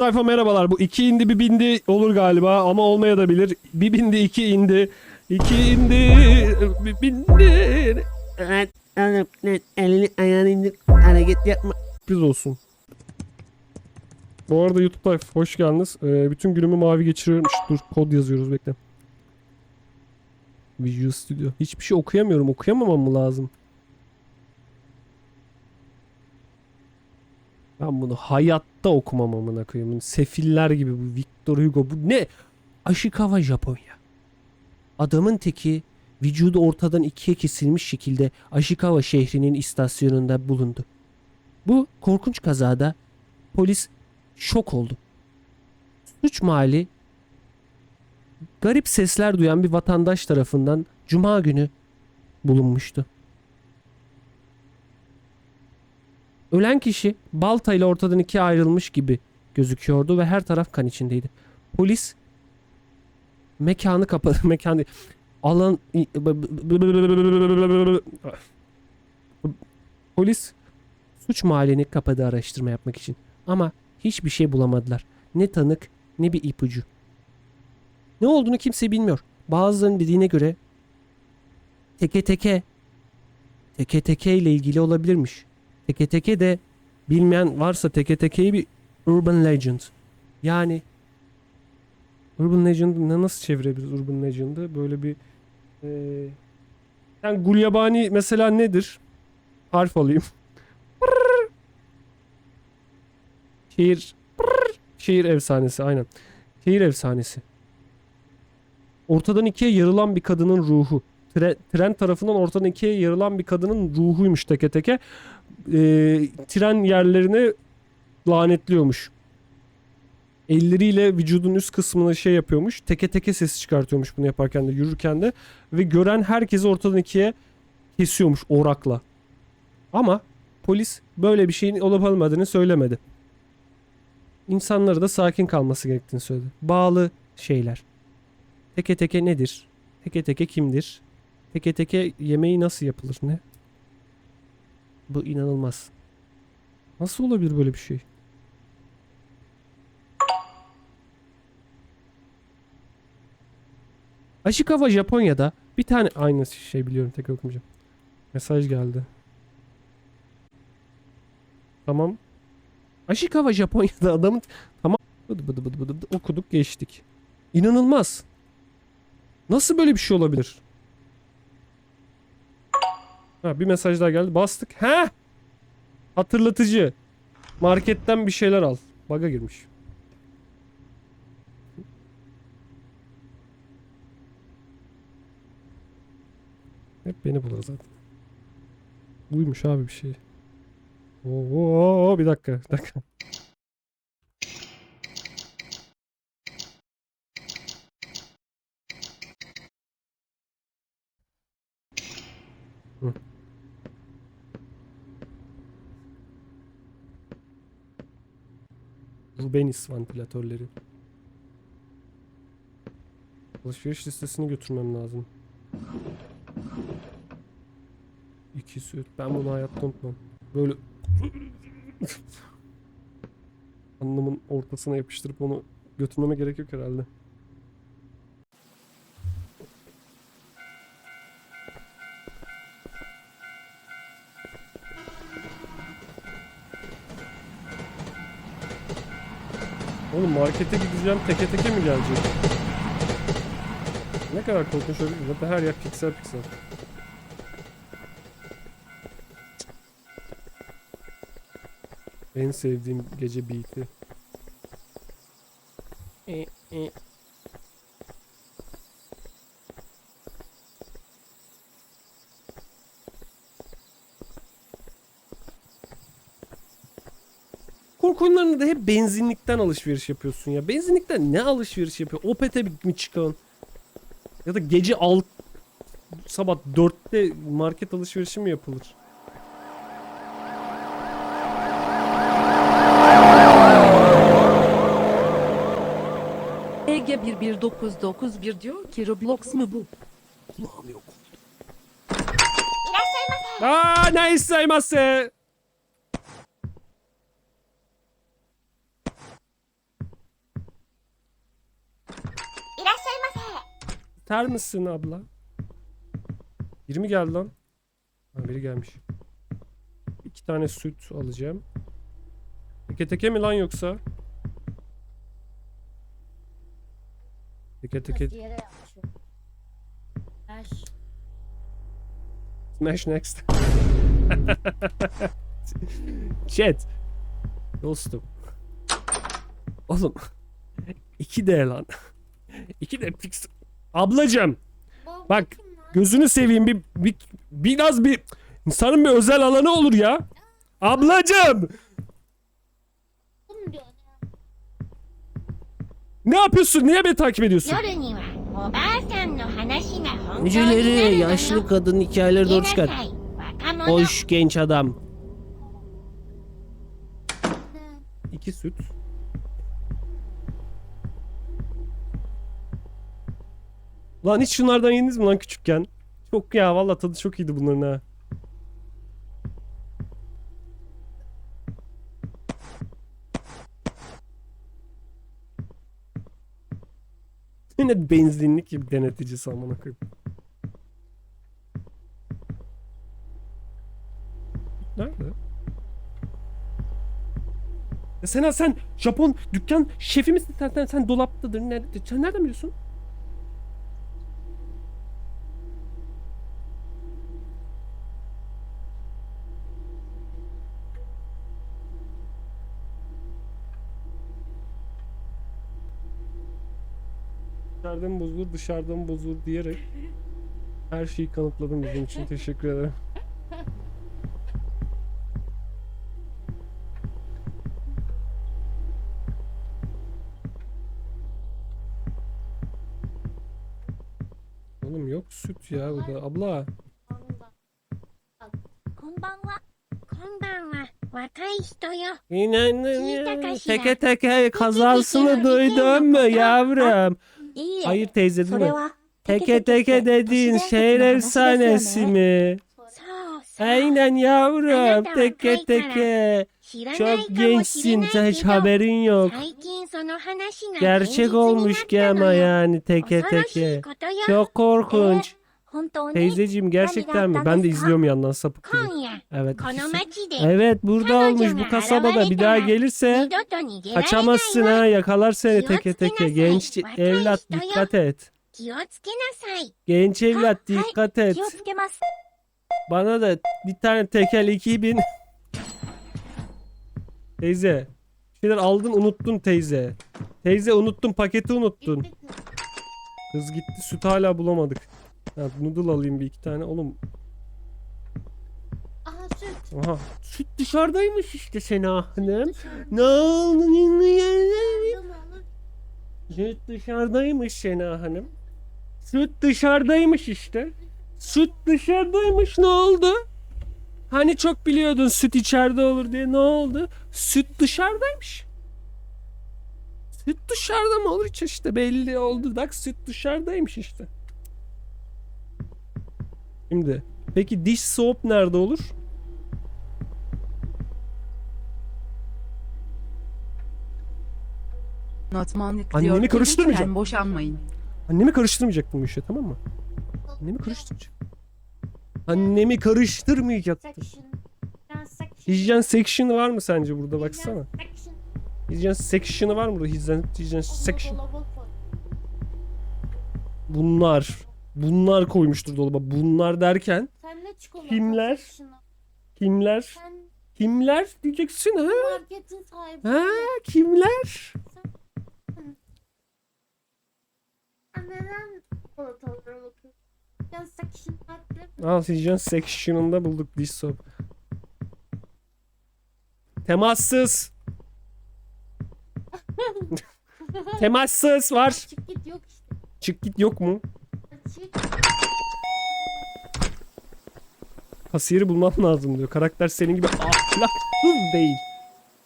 Sayfa merhabalar. Bu iki indi bir bindi olur galiba ama olmaya da bilir. Bir bindi iki indi. İki indi bir bindi. Evet. Elini ayağını indir. Hareket yapma. Sürpriz olsun. Bu arada YouTube Live hoş geldiniz. Ee, bütün günümü mavi geçiriyorum. Şşt, dur kod yazıyoruz bekle. Visual Studio. Hiçbir şey okuyamıyorum. Okuyamamam mı lazım? Ben bunu hayatta okumam amına koyayım. Sefiller gibi bu Victor Hugo. Bu ne? Ashikawa Japonya. Adamın teki vücudu ortadan ikiye kesilmiş şekilde Ashikawa şehrinin istasyonunda bulundu. Bu korkunç kazada polis şok oldu. Suç mahalli garip sesler duyan bir vatandaş tarafından cuma günü bulunmuştu. Ölen kişi baltayla ortadan ikiye ayrılmış gibi gözüküyordu ve her taraf kan içindeydi. Polis mekanı kapadı. Mekan. Alan Polis suç mahallini kapadı araştırma yapmak için. Ama hiçbir şey bulamadılar. Ne tanık ne bir ipucu. Ne olduğunu kimse bilmiyor. Bazılarının dediğine göre teke teke teke teke ile ilgili olabilirmiş. Teke teke de bilmeyen varsa teke tekeyi bir urban legend. Yani urban legend ne nasıl çevirebiliriz urban legend'ı? Böyle bir eee yani gulyabani mesela nedir? Harf alayım. Şehir şehir efsanesi aynen. Şehir efsanesi. Ortadan ikiye yarılan bir kadının ruhu. Tre- tren tarafından ortadan ikiye yarılan bir kadının ruhuymuş teke teke. Ee, tren yerlerini lanetliyormuş. Elleriyle vücudun üst kısmına şey yapıyormuş. Teke teke sesi çıkartıyormuş bunu yaparken de yürürken de. Ve gören herkesi ortadan ikiye kesiyormuş orakla. Ama polis böyle bir şeyin olup olmadığını söylemedi. İnsanları da sakin kalması gerektiğini söyledi. Bağlı şeyler. Teke teke nedir? Teke teke kimdir? Teke teke yemeği nasıl yapılır ne? Bu inanılmaz. Nasıl olabilir böyle bir şey? Ashikawa Japonya'da bir tane aynı şey biliyorum tekrar okumayacağım. Mesaj geldi. Tamam. Ashikawa Japonya'da adamın tamam bıdı bıdı bıdı bıdı okuduk geçtik. İnanılmaz. Nasıl böyle bir şey olabilir? Ha bir mesaj daha geldi. Bastık. Ha! Hatırlatıcı. Marketten bir şeyler al. Baga girmiş. Hep beni bulur zaten. Buymuş abi bir şey. Oo bir dakika, bir dakika. Rubenis vantilatörleri. Alışveriş listesini götürmem lazım. İki süt. Ben bunu hayatta unutmam. Böyle Anlamın ortasına yapıştırıp onu götürmeme gerek yok herhalde. Markete gideceğim teke teke mi gelecek? Ne kadar korkunç olabilir. Zaten her yer piksel piksel. En sevdiğim gece beat'i. E, e. Korku oyunlarında da hep benzinlikten alışveriş yapıyorsun ya. Benzinlikten ne alışveriş yapıyor? Opet'e mi çıkan? Ya da gece alt sabah 4'te market alışverişi mi yapılır? Ege 11991 diyor ki Roblox mu bu? Kulağım yok. Aa, ne istemezse. Ter misin abla? Biri mi geldi lan? Ha, biri gelmiş. İki tane süt alacağım. Teke teke mi lan yoksa? Teke teke smash next. Chat. Dostum. Oğlum. 2D lan. 2D pixel. Ablacım. Bak gözünü seveyim bir, bir biraz bir insanın bir özel alanı olur ya. Ablacım. Ne yapıyorsun? Niye beni takip ediyorsun? Mücüleri yaşlı kadın hikayeleri doğru çıkar. Hoş genç adam. İki süt. Lan hiç şunlardan yediniz mi lan küçükken? Çok ya valla tadı çok iyiydi bunların ha. Yine benzinlik gibi deneticisi amına koyayım. Nerede? Ya Sena sen Japon dükkan şefi misin sen? Sen, sen dolaptadır. Nerede? Sen nereden biliyorsun? İçeride mi bozulur, dışarıda mı bozulur diyerek her şeyi kanıtladın bizim için. Teşekkür ederim. Oğlum yok süt ya bu da. Abla. Konbanwa. Konbanwa. Wataishitoyo. İnanın. Teke teke kazasını duydun mu yavrum? Hayır teyze değil mi? Teke teke dediğin şehir efsanesi mi? Aynen yavrum. Teke teke. Çok gençsin. Hiç haberin yok. Gerçek olmuş ki ama yani teke teke. Çok korkunç. Teyzeciğim gerçekten mi? Ben de izliyorum yandan sapık gibi. Evet. Evet burada olmuş bu kasabada. Bir daha gelirse kaçamazsın ha. Yakalar seni teke teke. Genç evlat dikkat et. Genç evlat dikkat et. Bana da bir tane tekel 2000. Teyze. Şeyler aldın unuttun teyze. Teyze unuttun paketi unuttun. Kız gitti süt hala bulamadık ha, noodle alayım bir iki tane oğlum Aha süt. aha süt dışarıdaymış işte Sena Hanım ne oldu mı olur? Süt dışarıdaymış Sena Hanım. Süt dışarıdaymış işte. Süt dışarıdaymış ne oldu? Hani çok biliyordun süt içeride olur diye ne oldu? Süt dışarıdaymış. Süt dışarıda mı olur hiç işte belli oldu. Bak süt dışarıdaymış işte. Şimdi peki diş soğuk nerede olur? Notmanlık Annemi diyor karıştırmayacağım. boşanmayın. Annemi karıştırmayacaktım bu işe tamam mı? Annemi karıştırmayacak. Annemi. Section. Section. Hijyen section'ı var mı sence burada baksana? Section. Hijyen section'ı var mı burada? Hijyen, hijyen section. Bunlar. Bunlar koymuştur dolaba. Bunlar derken Sen ne çikolata Kimler? section'ı? kimler? Sen Kimler diyeceksin ha? marketin sahibi. Ha kimler? Sen neden çikolatalara bakıyorsun? Section farklı. Al hijyen section'ında bulduk diş soap. Temassız. Temassız var. Çık git yok işte. Çık git yok mu? Kasiyeri bulmam lazım diyor. Karakter senin gibi ahlaksız değil.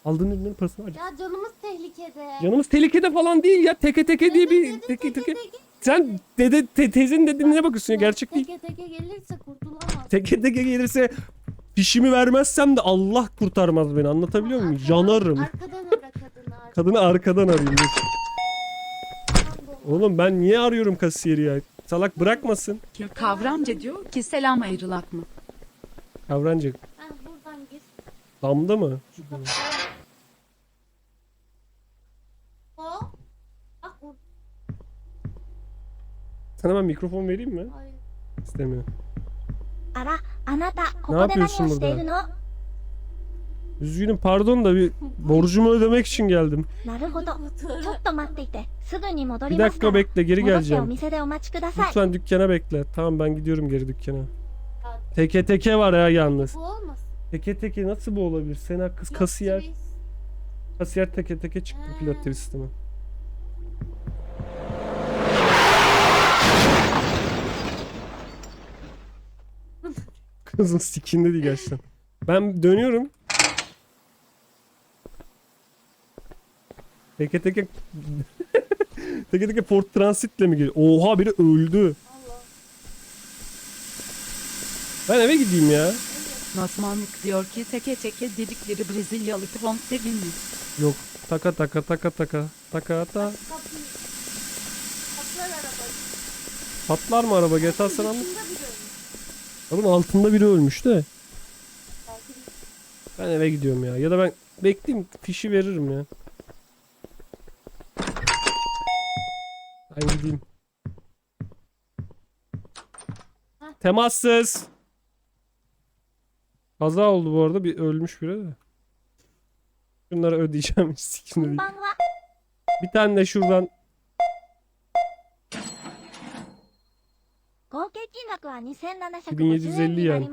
Aldığın ürünlerin parasını harca. Ya canımız tehlikede. Canımız tehlikede falan değil ya. Teke teke diye bir teke teke. Sen dede te, teyzenin dediğine bakıyorsun ya gerçek değil. Teke teke gelirse kurtulamaz. Teke teke gelirse fişimi vermezsem de Allah kurtarmaz beni. Anlatabiliyor muyum? Yanarım. Arkadan ara kadını ar- Kadını arkadan arayayım. dur. Arkadan. Oğlum ben niye arıyorum kasiyeri ya? Salak bırakmasın. Kavramca diyor ki selam ayrılak mı? Kavrancık. Heh, buradan gir. Damda mı? Şu kapıdan. O. Bak burada. Sana ben mikrofon vereyim mi? Hayır. İstemiyorum. あら、あなた、こ Ne こで何を yapıyorsun している burada? の Üzgünüm pardon da bir borcumu ödemek için geldim. なるほど。ちょっと待っていて、すぐに戻 Bir りますか dakika ら。 bekle geri 戻ってお geleceğim. 店でお待ちください。 Lütfen dükkana bekle. Tamam ben gidiyorum geri dükkana. Teke teke var ya yalnız. Bu olmasın. Teke teke nasıl bu olabilir? Sena kız Yok, kasiyer. twist. Kasiyer teke teke çıktı Ha. pilot twist'ime. Kızın sikinde değil gerçekten. Ben dönüyorum. Teke teke teke teke Ford Transit'le mi geliyor? Oha biri öldü. Allah. Ben eve gideyim ya. Notmanlık diyor ki teke teke dedikleri Brezilyalı Ponte mi? Yok. Taka taka taka taka. Taka ta. Kapıyı. Kapılar arabayı. Patlar mı araba GTA San Andreas? Dışında. Oğlum altında biri ölmüş de. Belki de Ben eve gidiyorum ya. Ya da ben bekleyeyim fişi veririm ya. Ben gideyim. Temassız. Kaza oldu bu arada. Bir ölmüş biri de. Şunları ödeyeceğim. Sikini değil. Bir tane de şuradan. Bin 1750 yani.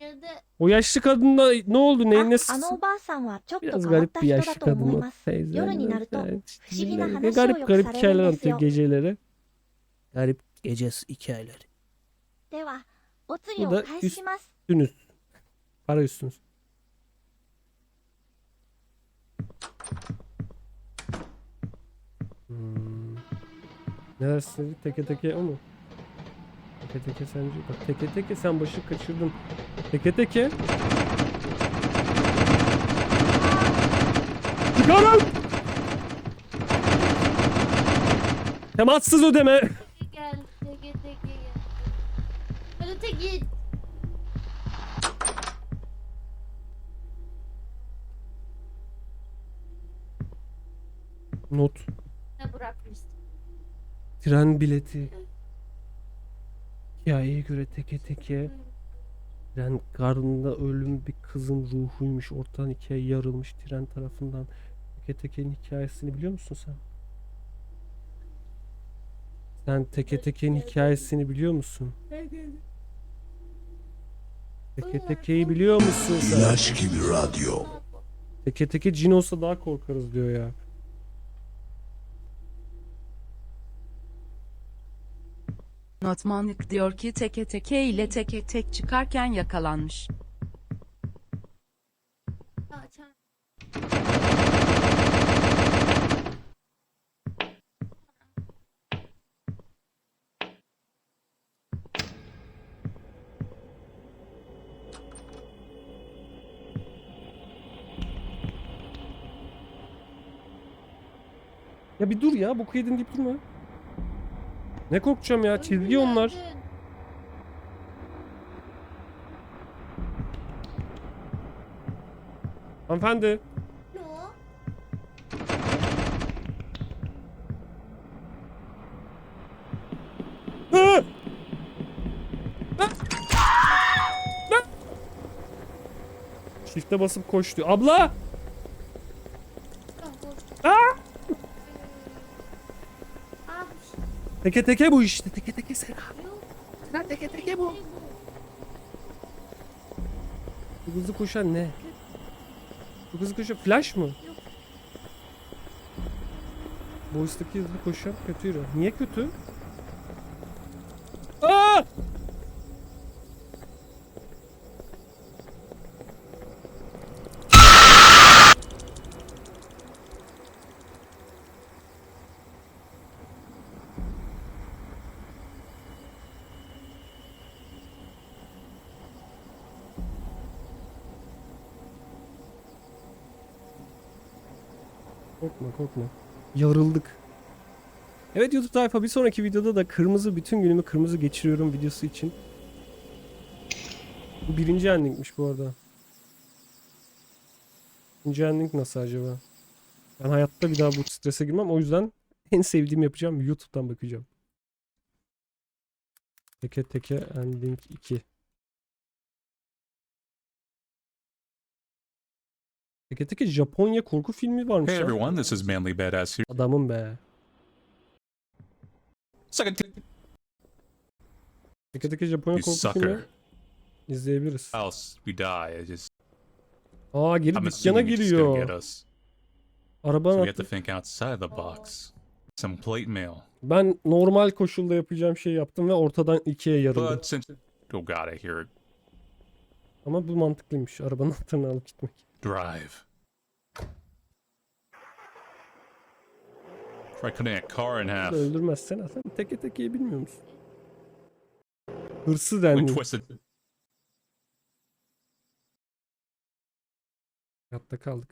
Yerde o yaşlı kadınla ne oldu? あ Neyin ne あのおばあさんはちょっと Biraz 変わっ garip た bir 人 yaşlı だと思 kadın い o ます。 teyze. 夜になると Evet, 不思議な ne 話を garip よく garip される hikayeler んです anlatıyor よ。 geceleri. Garip gecesi hikayeleri. では、お釣りをこれお返しします。 Üstünüz. Para üstünüz. Hmm. Ne dersin dedi? Teke teke o mu? Teke teke sence? Bak teke teke sen başı kaçırdın. Teke teke. Çıkarın! Temassız ödeme. gel. Teke teke gel. Hadi tek git. Not. Ne bırakmışsın? Tren bileti. Hikayeye göre teke teke tren karnında ölüm bir kızın ruhuymuş. Ortadan ikiye yarılmış tren tarafından. Teke tekenin hikayesini biliyor musun sen? Sen teke tekenin hikayesini biliyor musun? Teke tekeyi biliyor musun sen? İlaç gibi radyo. Teke teke cin olsa daha korkarız diyor ya. Notmanlık diyor ki teke teke ile teke tek çıkarken yakalanmış. Ya bir dur ya boku yedin deyip durma. Ne korkacağım ya çizgi onlar. Hanımefendi. Hı! Shift'e basıp koş diyor. Abla! Teke teke bu işte. Teke teke sen. yok. teke teke bu. Bu hızlı koşan ne? Bu hızlı koşan flash mı? Boys'taki hızlı koşan kötü yürü. Niye kötü? Korkma korkma. Yarıldık. Evet YouTube tayfa bir sonraki videoda da kırmızı bütün günümü kırmızı geçiriyorum videosu için. Bu birinci endingmiş bu arada. İkinci ending nasıl acaba? Ben hayatta bir daha bu strese girmem. O yüzden en sevdiğim yapacağım YouTube'dan bakacağım. Teke teke ending 2. Teke teke Japonya korku filmi varmış Hey ya. everyone, this is Manly Badass here. Adamım be. Suck it, Teke teke Japonya you korku sucker. filmi izleyebiliriz. Else we die. I just, Aa geri I'm dükkana assuming you're just gonna get giriyor. us. So we anahtarı- have to think outside the box. Some plate mail. Ben normal koşulda yapacağım şey yaptım ve ortadan ikiye yarıldı. But since, oh god, I hear it. Ama bu mantıklıymış. Arabanın anahtarını alıp gitmek. Drive. Try cutting a car in half. Öldürmezsen sen teke tekeyi bilmiyor musun? Hırsı We dendi. twisted. Hayatta kaldık.